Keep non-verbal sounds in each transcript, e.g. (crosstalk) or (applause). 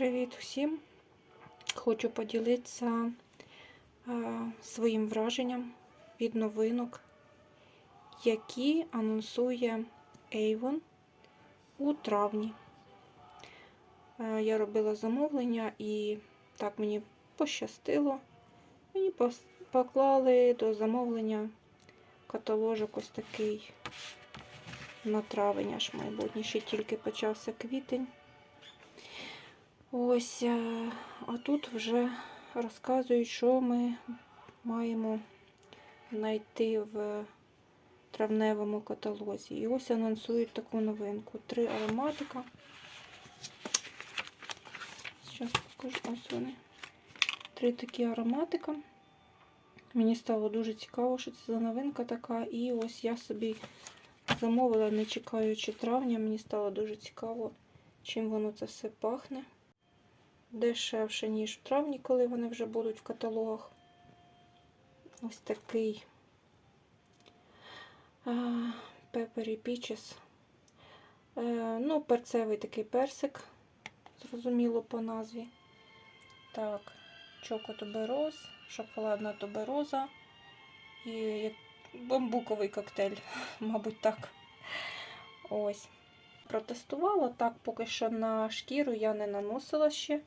Привіт всім! Хочу поділитися е, своїм враженням від новинок, які анонсує Avon у травні. Е, я робила замовлення і так мені пощастило. Мені поклали до замовлення каталожок ось такий на травень аж майбутнє. Ще тільки почався квітень. Ось, е, а тут вже розказують, що ми маємо знайти в травневому каталозі. І ось анонсують таку новинку. Три ароматика. Зараз покажу, ось вони. Три такі ароматика. Мені стало дуже цікаво, що це за новинка така. І ось я собі замовила, не чекаючи травня. Мені стало дуже цікаво, чим воно це все пахне дешевше, ніж в травні, коли вони вже будуть в каталогах. Ось такий Peppery Peaches. Е, Ну, перцевий такий персик, зрозуміло по назві. Так, Choco тубероз, шоколадна тубероза і як бамбуковий коктейль, (laughs) мабуть, так. Ось. Протестувала так, поки що на шкіру я не наносила ще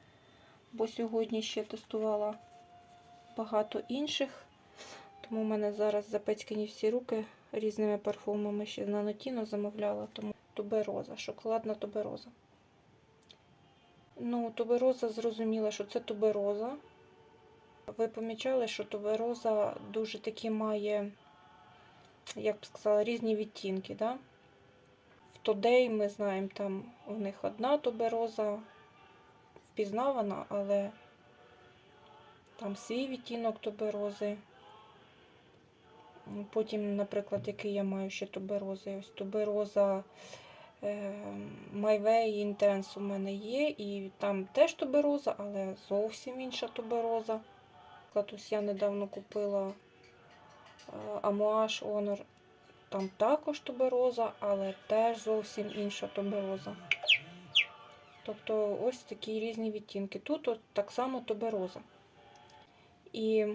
бо сьогодні ще тестувала багато інших. Тому в мене зараз запецькані всі руки різними парфумами ще на Нотіно замовляла, тому тубероза, шоколадна тубероза. Ну, тубероза зрозуміла, що це тубероза. Ви помічали, що тубероза дуже такі має, як б сказала, різні відтінки. Да? В Тодей ми знаємо, там у них одна тубероза, впізнавана, але там свій відтінок туберози. Потім, наприклад, який я маю ще туберози. Ось тубероза е, My Way у мене є, і там теж тубероза, але зовсім інша тубероза. Ось я недавно купила Amouage Honor, там також тубероза, але теж зовсім інша тубероза. Тобто ось такі різні відтінки. Тут от так само тубероза. І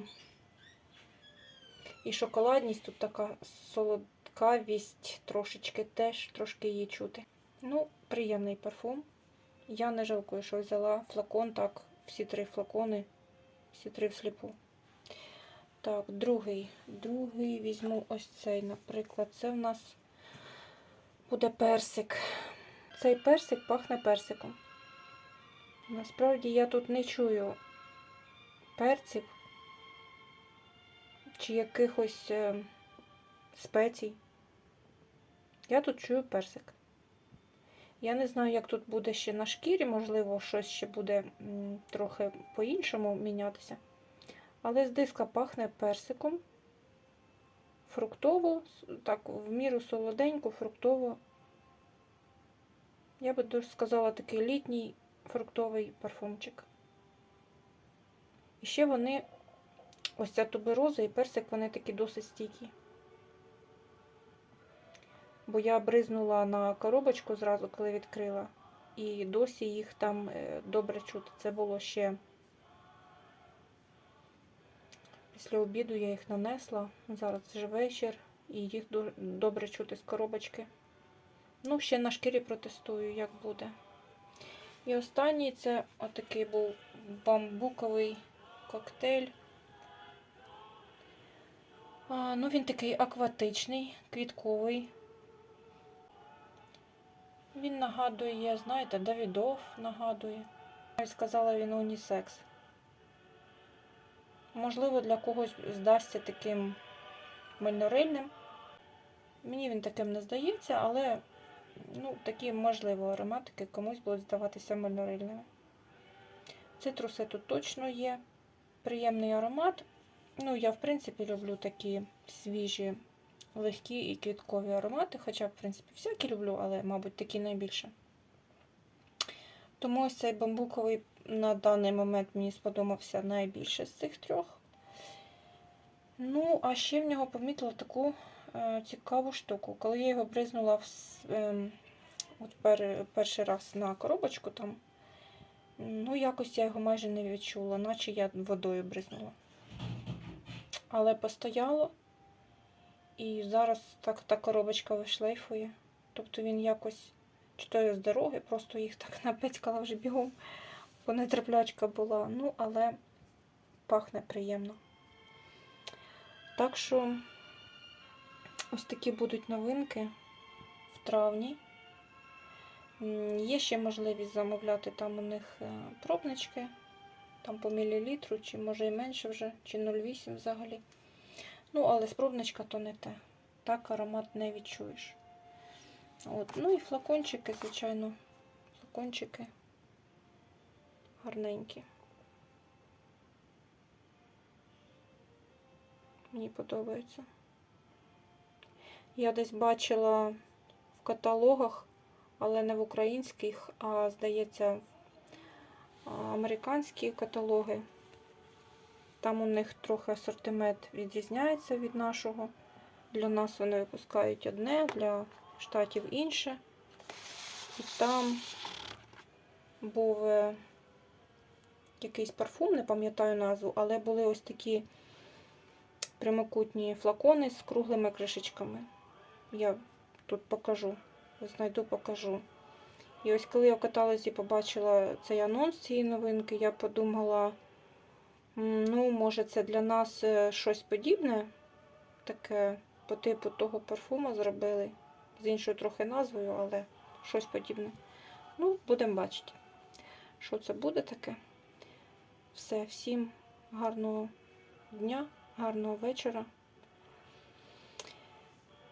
і шоколадність, тут така солодкавість, трошечки теж трошки її чути. Ну, приємний парфум. Я не жалкую, що взяла флакон, так, всі три флакони, всі три всліпу. Так, другий. Другий візьму ось цей, наприклад. Це в нас буде персик. Цей персик пахне персиком. Насправді я тут не чую перців чи якихось е, спецій. Я тут чую персик. Я не знаю, як тут буде ще на шкірі, можливо, щось ще буде трохи по-іншому мінятися. Але з диска пахне персиком. Фруктово, так, в міру солоденько, фруктово. Я би дуже сказала такий літній фруктовий парфумчик. І ще вони, ось ця тубероза і персик, вони такі досить стійкі. Бо я бризнула на коробочку зразу, коли відкрила, і досі їх там е, добре чути. Це було ще після обіду я їх нанесла. Зараз вже вечір, і їх добре чути з коробочки. Ну, ще на шкірі протестую, як буде. І останній це отакий був бамбуковий коктейль. А, Ну, він такий акватичний, квітковий. Він нагадує, знаєте, Давідов нагадує. Я сказала, він унісекс. Можливо, для когось здасться таким мальнорильним. Мені він таким не здається, але ну, такі, можливо, ароматики комусь будуть здаватися мальнорильними. Цитруси тут точно є. Приємний аромат. Ну, я, в принципі, люблю такі свіжі, легкі і квіткові аромати, хоча, в принципі, всякі люблю, але, мабуть, такі найбільше. Тому ось цей бамбуковий на даний момент мені сподобався найбільше з цих трьох. Ну, а ще в нього помітила таку цікаву штуку. Коли я його бризнула в, е, от пер, перший раз на коробочку, там Ну, якось я його майже не відчула, наче я водою бризнула. Але постояло. І зараз так та коробочка вишлейфує. Тобто він якось чи то я з дороги, просто їх так (laughs) напецькала вже бігом, бо не терплячка була. Ну, але пахне приємно. Так що ось такі будуть новинки в травні. Є ще можливість замовляти там у них е, пробнички, там по мілілітру, чи може і менше вже, чи 0,8 взагалі. Ну, але з пробничка то не те. Так аромат не відчуєш. От. Ну і флакончики, звичайно, флакончики гарненькі. Мені подобається. Я десь бачила в каталогах, але не в українських, а здається, американські каталоги. Там у них трохи асортимент відрізняється від нашого. Для нас вони випускають одне, для штатів інше. І там був е, якийсь парфум, не пам'ятаю назву, але були ось такі прямокутні флакони з круглими кришечками. Я тут покажу, знайду, покажу. І ось коли я в каталозі побачила цей анонс цієї новинки, я подумала, ну, може, це для нас е, щось подібне, таке по типу того парфуму зробили. З іншою трохи назвою, але щось подібне. Ну, будемо бачити, що це буде таке. Все, всім гарного дня, гарного вечора.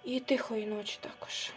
І тихої ночі також.